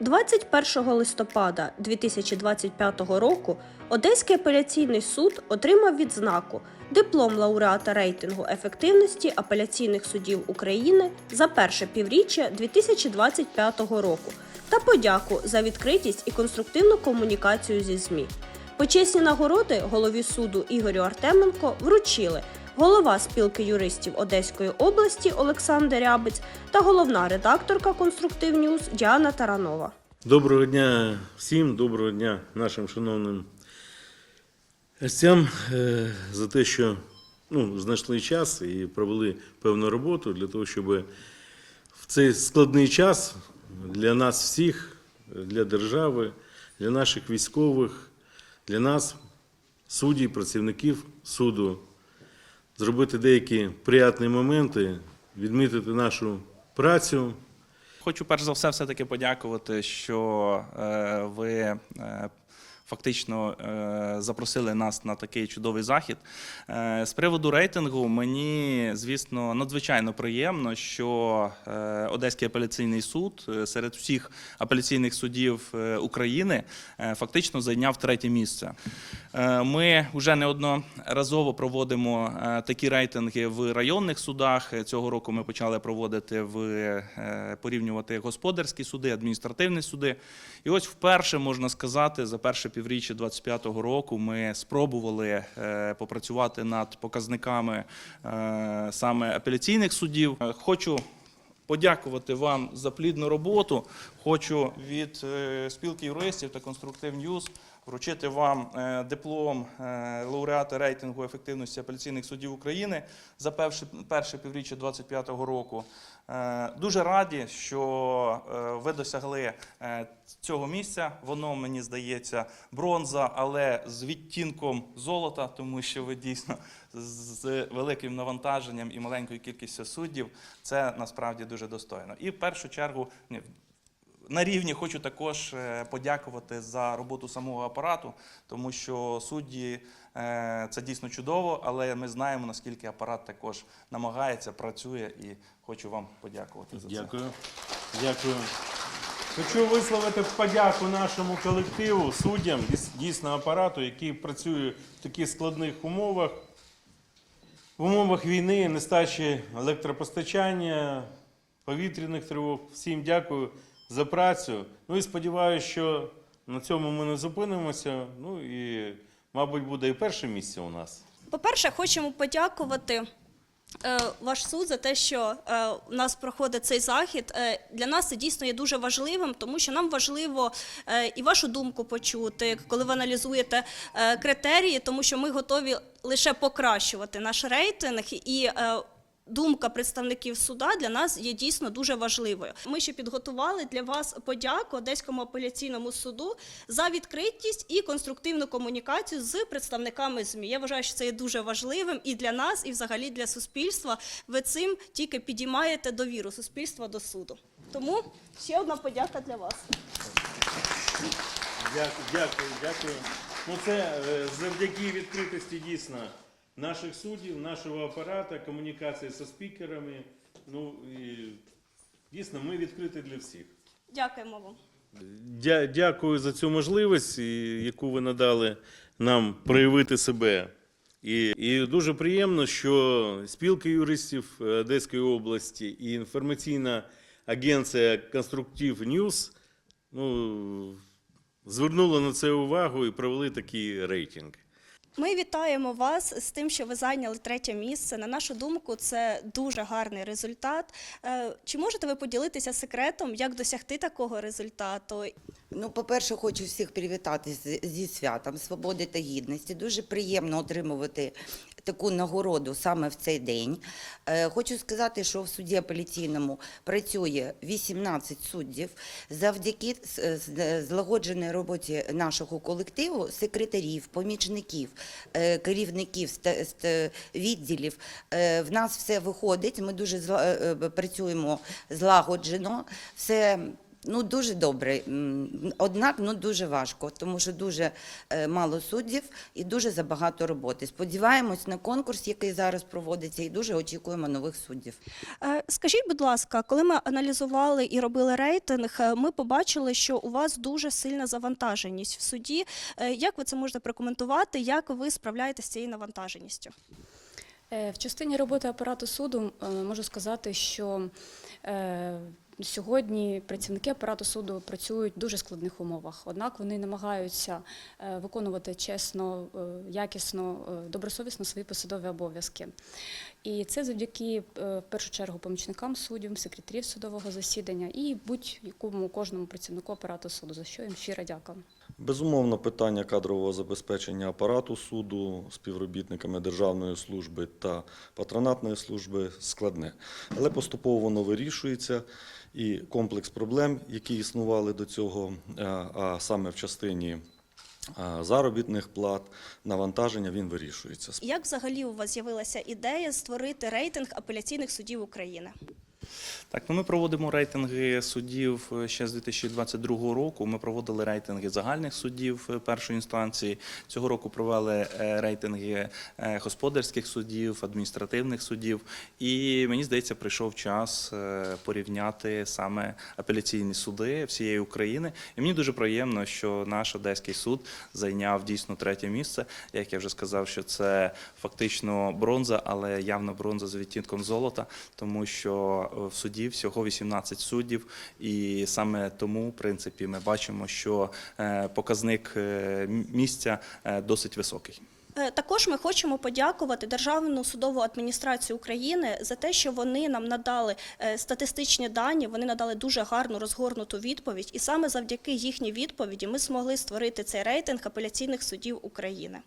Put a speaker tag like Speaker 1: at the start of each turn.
Speaker 1: 21 листопада 2025 року Одеський апеляційний суд отримав відзнаку диплом лауреата рейтингу ефективності апеляційних судів України за перше півріччя 2025 року та подяку за відкритість і конструктивну комунікацію зі ЗМІ. Почесні нагороди голові суду Ігорю Артеменко вручили голова спілки юристів Одеської області Олександр Рябець та головна редакторка Конструктив Ньюз Діана Таранова.
Speaker 2: Доброго дня всім, доброго дня нашим шановним гостям е, за те, що ну, знайшли час і провели певну роботу для того, щоб в цей складний час для нас всіх, для держави, для наших військових, для нас, суддів, працівників суду, зробити деякі приятні моменти, відмітити нашу працю.
Speaker 3: Хочу перш за все все-таки подякувати, що е, ви е, фактично е, запросили нас на такий чудовий захід. Е, з приводу рейтингу мені, звісно, надзвичайно приємно, що е, Одеський апеляційний суд серед всіх апеляційних судів України фактично зайняв третє місце. Ми вже неодноразово проводимо такі рейтинги в районних судах. Цього року ми почали проводити в порівнювати господарські суди, адміністративні суди. І ось вперше можна сказати, за перше півріччя 2025 року ми спробували е, попрацювати над показниками е, саме апеляційних судів. Е, Хочу подякувати вам за плідну роботу. Хочу від е, спілки юристів та конструктив Ньюз вручити вам е, диплом е, лауреата рейтингу ефективності апеляційних судів України за перше, перше півріччя 2025 року. Дуже раді, що ви досягли цього місця. Воно мені здається бронза, але з відтінком золота, тому що ви дійсно з великим навантаженням і маленькою кількістю суддів. Це насправді дуже достойно. І в першу чергу на рівні хочу також е, подякувати за роботу самого апарату, тому що судді е, це дійсно чудово, але ми знаємо, наскільки апарат також намагається, працює, і хочу вам подякувати за це.
Speaker 2: Дякую. Дякую. Хочу висловити подяку нашому колективу, суддям, дійсно апарату, який працює в таких складних умовах. В умовах війни, нестачі електропостачання, повітряних тривог. Всім дякую за працю. Ну і сподіваюся, що на цьому ми не зупинимося. Ну і, мабуть, буде і перше місце у нас.
Speaker 1: По-перше, хочемо подякувати. е, Ваш суд за те, що е, у нас проходить цей захід, Е, для нас це дійсно є дуже важливим, тому що нам важливо і вашу думку почути, коли ви аналізуєте критерії, тому що ми готові лише покращувати наш рейтинг і. Думка представників суда для нас є дійсно дуже важливою. Ми ще підготували для вас подяку Одеському апеляційному суду за відкритість і конструктивну комунікацію з представниками ЗМІ. Я вважаю, що це є дуже важливим і для нас, і взагалі для суспільства. Ви цим тільки підіймаєте довіру суспільства до суду. Тому ще одна подяка для вас.
Speaker 2: Дякую, дякую, дякую. Ну це е, завдяки відкритості дійсно наших суддів, нашого апарата, комунікації зі спікерами. Ну і дійсно ми відкриті для всіх.
Speaker 1: Дякуємо вам.
Speaker 2: Дя- Дякую за цю можливість, яку ви надали нам проявити себе. І, і дуже приємно, що спілка юристів Одеської області і інформаційна агенція Конструктив Ньюз ну, звернули на це увагу і провели такий рейтинг.
Speaker 1: Ми вітаємо вас з тим, що ви зайняли третє місце. На нашу думку, це дуже гарний результат. Е, Чи можете ви поділитися секретом, як досягти такого результату?
Speaker 4: Ну, по-перше, хочу всіх привітати зі святом свободи та гідності. Дуже приємно отримувати таку нагороду саме в цей день. Е, Хочу сказати, що в суді апеляційному працює 18 суддів. Завдяки з- злагодженій роботі нашого колективу, секретарів, помічників, е, керівників відділів, е, в нас все виходить. Ми дуже е, е, працюємо злагоджено. Все Ну, дуже добре. Однак ну, дуже важко, тому що дуже е, мало суддів і дуже забагато роботи. Сподіваємось на конкурс, який зараз проводиться, і дуже очікуємо нових суддів.
Speaker 1: Е, Скажіть, будь ласка, коли ми аналізували і робили рейтинг, е, ми побачили, що у вас дуже сильна завантаженість в суді. Як ви це можете прокоментувати? Як ви справляєтесь з цією навантаженістю?
Speaker 5: В частині роботи апарату суду можу сказати, що сьогодні працівники апарату суду працюють в дуже складних умовах. Однак вони намагаються е, виконувати чесно, е, якісно, е, добросовісно свої посадові обов'язки. І це завдяки в першу чергу помічникам суддів, секретарів судового засідання і будь-якому кожному працівнику апарату суду, за що їм щира дякую.
Speaker 6: Безумовно, питання кадрового забезпечення апарату суду співробітниками державної служби та патронатної служби складне, але поступово воно вирішується. І комплекс проблем, які існували до цього, а- а саме в частині заробітних плат, навантаження, він вирішується.
Speaker 1: Як взагалі у вас з'явилася ідея створити рейтинг апеляційних судів України?
Speaker 3: Так, ну ми проводимо рейтинги суддів е, ще з 2022 року. Ми проводили рейтинги загальних суддів е, першої інстанції. Цього року провели е, рейтинги господарських суддів, адміністративних суддів. І мені здається, прийшов час порівняти саме апеляційні суди всієї України. І мені дуже приємно, що наш одеський суд зайняв дійсно третє місце. Як я вже сказав, що це фактично бронза, але явно бронза з відтінком золота, тому що в суді всього 18 суддів, і саме тому, в принципі, ми бачимо, що е, показник е, місця е, досить високий.
Speaker 1: Е, Також ми хочемо подякувати Державну судову адміністрацію України за те, що вони нам надали е, статистичні дані, вони надали дуже гарну розгорнуту відповідь, і саме завдяки їхній відповіді ми змогли створити цей рейтинг апеляційних судів України.